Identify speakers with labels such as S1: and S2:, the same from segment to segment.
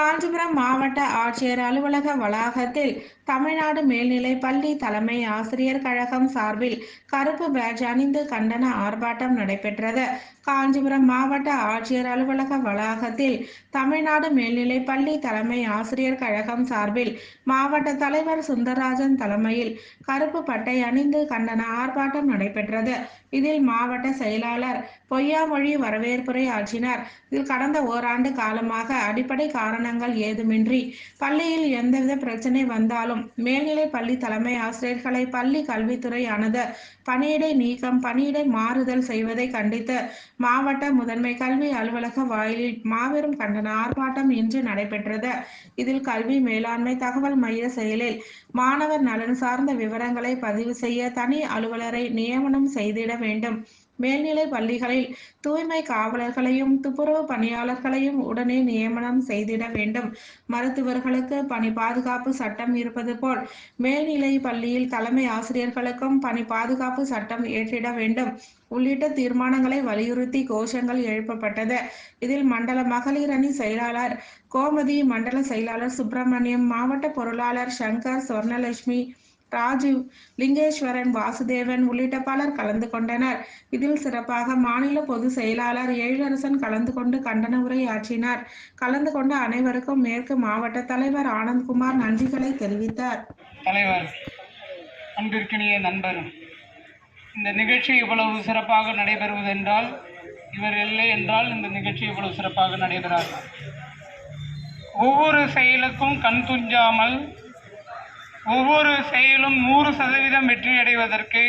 S1: காஞ்சிபுரம் மாவட்ட ஆட்சியர் அலுவலக வளாகத்தில் தமிழ்நாடு மேல்நிலை பள்ளி தலைமை ஆசிரியர் கழகம் சார்பில் கருப்பு பேட்ஜ் அணிந்து கண்டன ஆர்ப்பாட்டம் நடைபெற்றது. காஞ்சிபுரம் மாவட்ட ஆட்சியர் அலுவலக வளாகத்தில் தமிழ்நாடு மேல்நிலை பள்ளி தலைமை ஆசிரியர் கழகம் சார்பில் மாவட்ட தலைவர் சுந்தரராஜன் தலைமையில் கருப்பு பட்டை அணிந்து கண்டன ஆர்ப்பாட்டம் நடைபெற்றது. இதில் மாவட்ட செயலாளர் பொய்யாமொழி வரவேற்புரை ஆற்றினார். இதில் கடந்த ஓராண்டு காலமாக அடிப்படை காரணங்கள் ஏதுமின்றி பள்ளியில் எந்தவித பிரச்சனை வந்தாலும் மேல்நிலை பள்ளி தலைமை ஆசிரியர்களை பள்ளி கல்வித்துறையானது பணியிடை நீக்கம் பணியிடை மாறுதல் செய்வதை கண்டித்து மாவட்ட முதன்மை கல்வி அலுவலக வாயிலில் மாபெரும் கண்டன ஆர்ப்பாட்டம் இன்று நடைபெற்றது. இதில் கல்வி மேலாண்மை தகவல் மைய செயலில் மாணவர் நலன் சார்ந்த விவரங்களை பதிவு செய்ய தனி அலுவலரை நியமனம் செய்திட வேண்டும். மேல்நிலை பள்ளிகளில் தூய்மை காவலர்களையும் துப்புரவு பணியாளர்களையும் உடனே நியமனம் செய்திட வேண்டும். மருத்துவர்களுக்கு பணி பாதுகாப்பு சட்டம் இருப்பது போல் மேல்நிலை பள்ளியில் தலைமை ஆசிரியர்களுக்கும் பணி பாதுகாப்பு சட்டம் ஏற்றிட வேண்டும். உள்ளிட்ட தீர்மானங்களை வலியுறுத்தி கோஷங்கள் எழுப்பப்பட்டது. இதில் மண்டல மகளிர் அணி செயலாளர் கோமதி மண்டல செயலாளர் சுப்பிரமணியம் மாவட்ட பொருளாளர் சங்கர் சொர்ணலட்சுமி ராஜீவ் லிங்கேஸ்வரன் வாசுதேவன் உள்ளிட்ட பலர் கலந்து கொண்டனர். இதில் சிறப்பாக மாநில பொதுச் செயலாளர் எழிலரசன் கலந்து கொண்டு கண்டன உரை ஆற்றினார். கலந்து கொண்ட அனைவருக்கும் மேற்கு மாவட்ட தலைவர் ஆனந்த்குமார் நன்றிகளை தெரிவித்தார்.
S2: தலைவர் அன்பிற்கினிய நண்பர் இந்த நிகழ்ச்சி இவ்வளவு சிறப்பாக நடைபெறுவதென்றால் இவர் இல்லை என்றால் இந்த நிகழ்ச்சி இவ்வளவு சிறப்பாக நடைபெறாது. ஒவ்வொரு செயலுக்கும் கண் துஞ்சாமல் ஒவ்வொரு செயலும் நூறு சதவீதம் வெற்றி அடைவதற்கு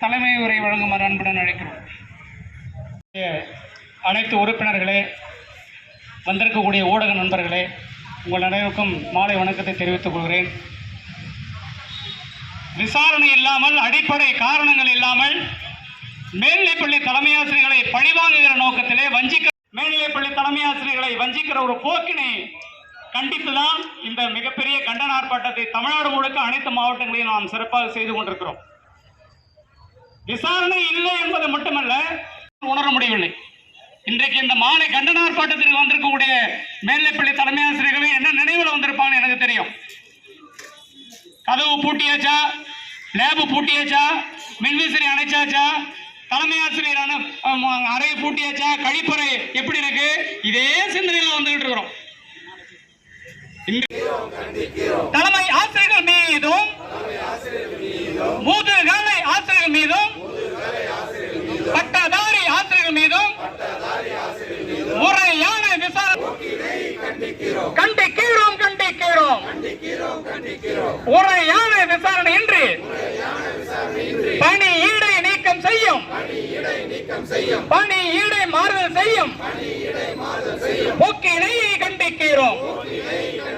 S2: தலைமை உரை வழங்குமாறு அன்புடன் அழைக்கிறோம். அனைத்து உறுப்பினர்களே வந்திருக்கக்கூடிய ஊடக நண்பர்களே உங்கள் அனைவருக்கும் மாலை வணக்கத்தை தெரிவித்துக் கொள்கிறேன். விசாரணை இல்லாமல் அடிப்படை காரணங்கள் இல்லாமல் மேல்நிலைப்பள்ளி தலைமையாசிரியர்களை பழிவாங்குகிற நோக்கத்திலே வஞ்சிக்க மேல்நிலைப்பள்ளி தலைமையாசிரியர்களை வஞ்சிக்கிற ஒரு போக்கினை கண்டித்துதான் இந்த மிகப்பெரிய கண்டன ஆர்ப்பாட்டத்தை தமிழ்நாடு முழுக்க அனைத்து மாவட்டங்களையும் நாம் சிறப்பாக செய்து கொண்டிருக்கிறோம். விசாரணை இல்லை என்பது மட்டுமல்ல உணர முடியவில்லை. இன்றைக்கு இந்த மாலை கண்டன ஆர்ப்பாட்டத்திற்கு வந்திருக்கக்கூடிய மேல்நிலைப்பள்ளி தலைமை ஆசிரியர்களே என்ன நினைவில் வந்திருப்பாங்க எனக்கு தெரியும். கதவு பூட்டியாச்சா? லேபு பூட்டியாச்சா? மின்விசிறி அணைச்சாச்சா? தலைமை ஆசிரியரான ஆம், அறை பூட்டியாச்சா? கழிப்பறை எப்படி இருக்கு? இதே சிந்தனையில் வந்துகிட்டு இருக்கிறோம். தலைமை ஆசிரியர்கள் மீதும் முதுகலை ஆசிரியர்கள் மீதும் பட்டதாரி ஆசிரியர்கள் மீதும் முறையான விசாரணை கண்டிக்கிறோம் கண்டிக்கிறோம். முறையான விசாரணை இன்றி பணி ஈடை நீக்கம் செய்யும் பணி ஈடை மாறுதல் செய்யும் போக்கினை கண்டிக்கிறோம்.